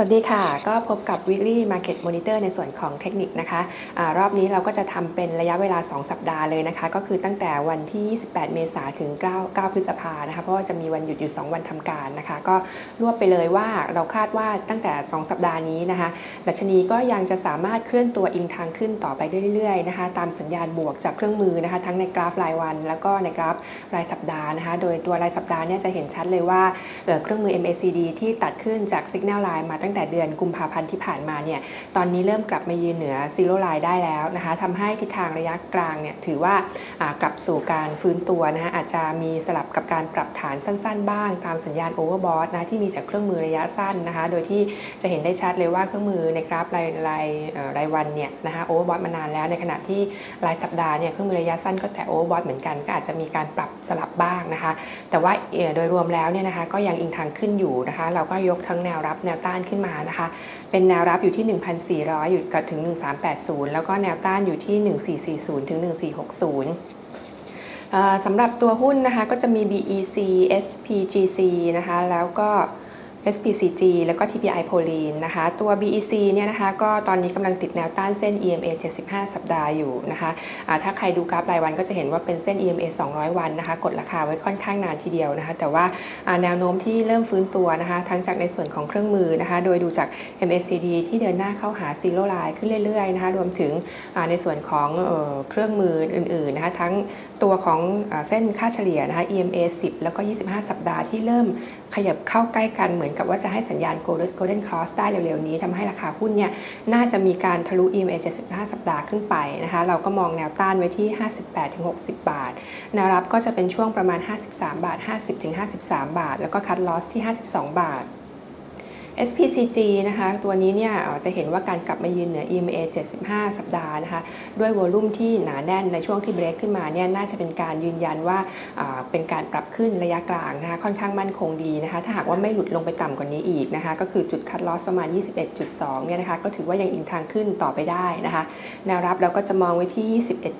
สวัสดีค่ะ ก็พบกับ Weekly Market Monitor ในส่วนของเทคนิคนะคะอารอบนี้เราก็จะทำเป็นระยะเวลา 2 สัปดาห์เลยนะคะ ก็คือตั้งแต่วันที่ 28 เมษายนถึง 9 9 พฤษภานะคะ เพราะว่าจะมีวันหยุดอยู่ 2 วันทำการนะคะ ก็รวบไปเลยว่าเราคาดว่าตั้งแต่ 2 สัปดาห์นี้นะคะ ดัชนีก็ยังจะสามารถเคลื่อนตัวอิงทางขึ้นต่อไปเรื่อยๆนะคะ ตามสัญญาณบวกจากเครื่องมือนะคะ ทั้งในกราฟรายวัน แล้วก็ในกราฟรายสัปดาห์นะคะ โดยตัวรายสัปดาห์เนี่ยจะเห็นชัดเลยว่าเเครื่องมือ MACD ที่ตัดขึ้นจาก Signal Line มาตั้งตั้งแต่เดือนกุมภาพันธ์ที่ผ่านมาเนี่ยตอนนี้เริ่มกลับมายืนเหนือ Zero Line ได้แล้วนะคะทำให้ทิศทางระยะกลางเนี่ยถือว่ากลับสู่การฟื้นตัวนะคะอาจจะมีสลับกับการปรับฐานสั้น ๆ บ้าง ตามสัญญาณ Overbought นะที่มีจากเครื่องมือระยะสั้นนะคะ โดยที่จะเห็นได้ชัดเลยว่าเครื่องมือในกราฟรายรายรายวันเนี่ยนะคะ Overbought มานานแล้วในขณะที่รายสัปดาห์เนี่ยเครื่องมือระยะสั้นก็แต่ Overbought เหมือนกันก็อาจจะมีการปรับสลับบ้าง แต่ว่าโดยรวมแล้วเนี่ยนะคะก็ยังอิงทางขึ้นอยู่นะคะ เราก็ยกทั้งแนวรับแนวต้านขึ้นมานะคะ เป็นแนวรับอยู่ที่ 1,400 อยู่กับถึง 1380 แล้วก็แนวต้านอยู่ที่ 1440 ถึง 1460เอ่อสำหรับตัวหุ้นนะคะก็จะมี BEC SPGC นะคะแล้วก็ SPCG แล้วก็ TPI โพลีนนะคะ ตัว BEC เนี่ยนะคะ ก็ตอนนี้กำลังติดแนวต้านเส้น EMA 75 สัปดาห์อยู่นะคะะถ้าใครดูกราฟรายวันก็จะเห็นว่าเป็นเส้น EMA 200 วันนะคะ กดราคาไว้ค่อนข้างนานทีเดียวนะคะ แต่ว่าแนวโน้มที่เริ่มฟื้นตัวนะคะ ทั้งจากในส่วนของเครื่องมือนะคะ โดยดูจาก MACD ที่เดินหน้าเข้าหา Zero Line ขึ้นเรื่อยๆนะคะ รวมถึงในส่วนของเครื่องมืออื่นๆนะคะ ทั้งตัวของอเส้นค่าเฉลี่ยนะคะ EMA 10 แล้วก็ 25 สัปดาห์ที่เริ่มขยับเข้าใกล้กันเหมือนกับว่าจะให้สัญญาณ Golden Golden Cross ได้เร็วๆนี้ทำให้ราคาหุ้นเนี่ยน่าจะมีการทะลุ EMA 75 สัปดาห์ขึ้นไปนะคะเราก็มองแนวต้านไว้ที่ 58-60 บาทแนวรับก็จะเป็นช่วงประมาณ 53 บาท 50-53 บาท แล้วก็คัดลอสที่ 52 บาท SPCG นะคะ ตัวนี้เนี่ยจะเห็นว่าการกลับมายืนเหนือ EMA 75 สัปดาห์นะคะ ด้วยโวลุ่มที่หนาแน่นในช่วงที่เบรกขึ้นมาเนี่ยน่าจะเป็นการยืนยันว่าเป็นการปรับขึ้นระยะกลางนะคะ ค่อนข้างมั่นคงดีนะคะ ถ้าหากว่าไม่หลุดลงไปต่ำกว่านี้อีกนะคะ ก็คือจุดคัดลอสประมาณ 21.2 เนี่ยนะคะ ก็ถือว่ายังอิงทางขึ้นต่อไปได้นะคะ แนวรับเราก็จะมองไว้ที่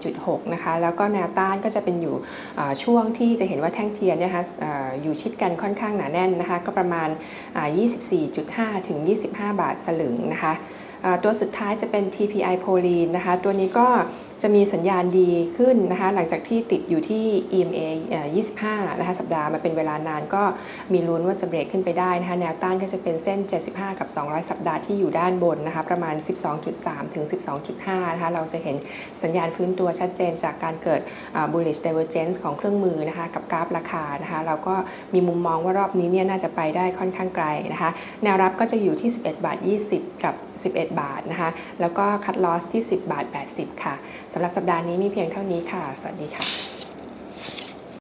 21.6 นะคะ แล้วก็แนวต้านก็จะเป็นอยู่ช่วงที่จะเห็นว่าแท่งเทียนเนี่ยนะคะอยู่ชิดกันค่อนข้างหนาแน่นนะคะ ก็ประมาณอ่า24.5ถึง 25 บาทสลึงนะคะ ตัวสุดท้ายจะเป็น TPI โพลีนนะคะ ตัวนี้ก็จะมีสัญญาณดีขึ้นนะคะ หลังจากที่ติดอยู่ที่ EMA เอ่อ25 นะคะ สัปดาห์มาเป็นเวลานานก็มีลุ้นว่าจะเบรกขึ้นไปได้นะคะ แนวต้านก็จะเป็นเส้น 75 กับ 200 สัปดาห์ที่อยู่ด้านบนนะคะ ประมาณ 12.3 ถึง 12.5 นะคะ เราจะเห็นสัญญาณฟื้นตัวชัดเจนจากการเกิด bullish divergence ของเครื่องมือนะคะ กับกราฟราคานะคะ เราก็มีมุมมองว่ารอบนี้เนี่ยน่าจะไปได้ค่อนข้างไกลนะคะ แนวรับก็จะอยู่ที่ 11 บาท 20 กับ 11 บาทนะคะ แล้วก็คัดลอสที่ 10 บาท 80 ค่ะสำหรับสัปดาห์นี้มีเพียงเท่านี้ค่ะ สวัสดีค่ะ